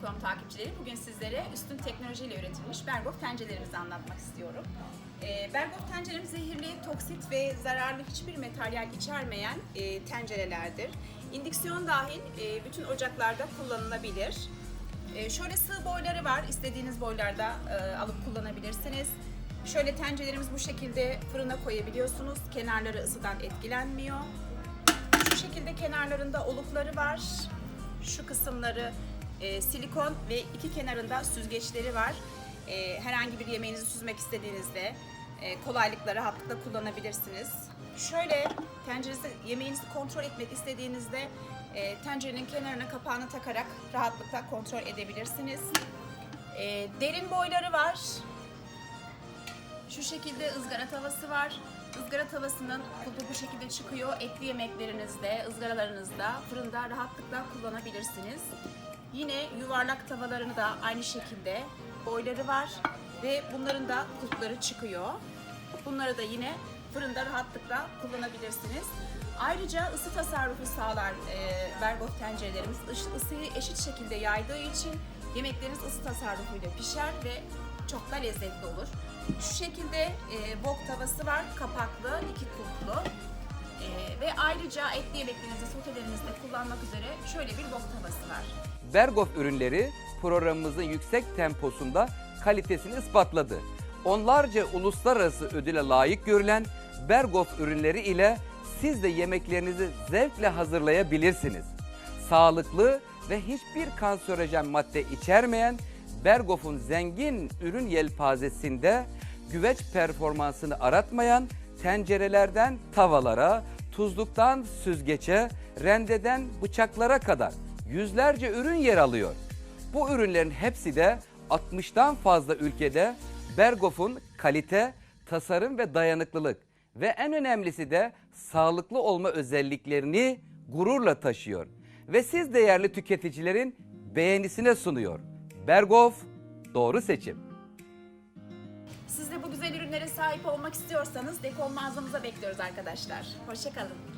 Telekom takipçileri bugün sizlere üstün teknolojiyle üretilmiş Berghoff tencerelerimizi anlatmak istiyorum. Ee, Berghoff tenceremiz zehirli, toksit ve zararlı hiçbir materyal içermeyen e, tencerelerdir. İndüksiyon dahil e, bütün ocaklarda kullanılabilir. E, şöyle sığ boyları var, istediğiniz boylarda e, alıp kullanabilirsiniz. Şöyle tencerelerimiz bu şekilde fırına koyabiliyorsunuz. Kenarları ısıdan etkilenmiyor. Şu şekilde kenarlarında olukları var. Şu kısımları e, silikon ve iki kenarında süzgeçleri var. E, herhangi bir yemeğinizi süzmek istediğinizde e, kolaylıkla, rahatlıkla kullanabilirsiniz. Şöyle tencerenizi, yemeğinizi kontrol etmek istediğinizde e, tencerenin kenarına kapağını takarak rahatlıkla kontrol edebilirsiniz. E, derin boyları var. Şu şekilde ızgara tavası var. Izgara tavasının kulpu bu şekilde çıkıyor. Etli yemeklerinizde, ızgaralarınızda, fırında rahatlıkla kullanabilirsiniz. Yine yuvarlak tavalarını da aynı şekilde boyları var ve bunların da kulpları çıkıyor. Bunları da yine fırında rahatlıkla kullanabilirsiniz. Ayrıca ısı tasarrufu sağlar e, Berghoff tencerelerimiz. Isı- ısıyı eşit şekilde yaydığı için yemekleriniz ısı tasarrufuyla pişer ve çok da lezzetli olur. Şu şekilde e, wok tavası var, kapaklı, iki kulplu. E, ve ayrıca etli yemeklerinizi, sotelerinizde kullanmak üzere şöyle bir wok tavası var. Berghoff ürünleri programımızın yüksek temposunda kalitesini ispatladı. Onlarca uluslararası ödüle layık görülen Berghoff ürünleri ile siz de yemeklerinizi zevkle hazırlayabilirsiniz. Sağlıklı ve hiçbir kanserojen madde içermeyen Berghoff'un zengin ürün yelpazesinde güveç performansını aratmayan tencerelerden tavalara, tuzluktan süzgeçe, rendeden bıçaklara kadar yüzlerce ürün yer alıyor. Bu ürünlerin hepsi de 60'tan fazla ülkede Berghoff'un kalite, tasarım ve dayanıklılık ve en önemlisi de sağlıklı olma özelliklerini gururla taşıyor. Ve siz değerli tüketicilerin beğenisine sunuyor. Berghoff doğru seçim. Sahip olmak istiyorsanız Dekon mağazamıza bekliyoruz arkadaşlar. Hoşçakalın.